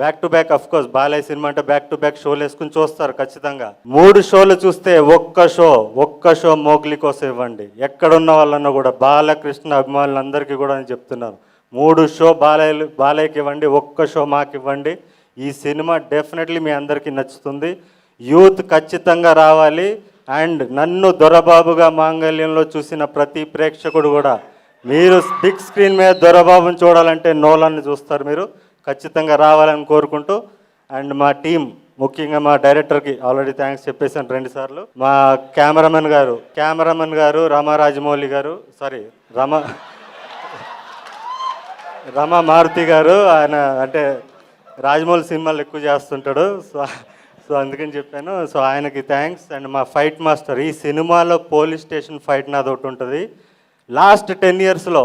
Back to back of course Balayya cinema అంటే back to back షోలు వేసుకుని చూస్తారు ఖచ్చితంగా. మూడు షోలు చూస్తే ఒక్క షో ఒక్క షో మోగ్లీ కోసం ఇవ్వండి. ఎక్కడున్న వాళ్ళన్నా కూడా బాలకృష్ణ అభిమానులందరికీ కూడా నేను చెప్తున్నాను. మూడు షో బాలయ్య బాలయ్యకి ఇవ్వండి ఒక్క షో మాకు ఇవ్వండి. ఈ సినిమా డెఫినెట్లీ మీ అందరికీ నచ్చుతుంది. యూత్ ఖచ్చితంగా రావాలి. అండ్ నన్ను దొరబాబుగా మాంగళ్యంలో చూసిన ప్రతి ప్రేక్షకుడు కూడా మీరు బిగ్ స్క్రీన్ మీద దొరబాబుని చూడాలంటే నోలాన్ని చూస్తారు మీరు. ఖచ్చితంగా రావాలని కోరుకుంటూ అండ్ మా టీం ముఖ్యంగా మా డైరెక్టర్కి ఆల్రెడీ థ్యాంక్స్ చెప్పేసాను రెండు సార్లు. మా కెమెరామెన్ గారు కెమెరామెన్ గారు రమా రాజమౌళి గారు సారీ రమ రమా మారుతి గారు ఆయన అంటే రాజమౌళి సినిమాలు ఎక్కువ చేస్తుంటాడు. సో సో అందుకని చెప్పాను. సో ఆయనకి థ్యాంక్స్ అండ్ మా ఫైట్ మాస్టర్ ఈ సినిమాలో పోలీస్ స్టేషన్ ఫైట్ నాది ఒకటి ఉంటుంది లాస్ట్ టెన్ ఇయర్స్లో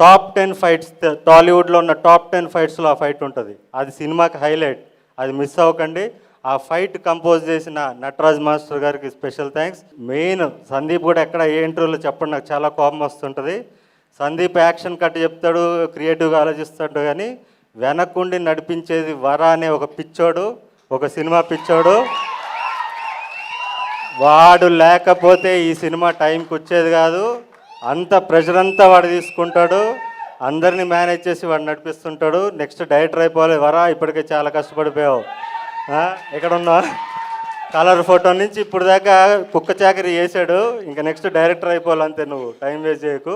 టాప్ టెన్ ఫైట్స్ టాలీవుడ్లో ఉన్న టాప్ టెన్ ఫైట్స్లో ఆ ఫైట్ ఉంటుంది. అది సినిమాకి హైలైట్. అది మిస్ అవ్వకండి. ఆ ఫైట్ కంపోజ్ చేసిన నటరాజ్ మాస్టర్ గారికి స్పెషల్ థ్యాంక్స్. మెయిన్ సందీప్ కూడా ఎక్కడ ఏ ఇంటర్వ్యూలో చెప్పండి నాకు చాలా కోపం వస్తుంటుంది. సందీప్ యాక్షన్ కట్ చెప్తాడు క్రియేటివ్గా ఆలోచిస్తాడు కానీ వెనక్కుండి నడిపించేది వర అనే ఒక పిచ్చోడు ఒక సినిమా పిచ్చోడు. వాడు లేకపోతే ఈ సినిమా టైంకి వచ్చేది కాదు. అంత ప్రెషర్ అంతా వాడు తీసుకుంటాడు అందరినీ మేనేజ్ చేసి వాడు నడిపిస్తుంటాడు. నెక్స్ట్ డైరెక్టర్ అయిపోవాలి వరా ఇప్పటికే చాలా కష్టపడిపోయావు. ఇక్కడ ఉన్న ఉన్నా కలర్ ఫోటో నుంచి ఇప్పుడు దాకా కుక్క చాకరీ చేశాడు. ఇంకా నెక్స్ట్ డైరెక్టర్ అయిపోవాలి అంతే నువ్వు టైం వేస్ట్ చేయకు.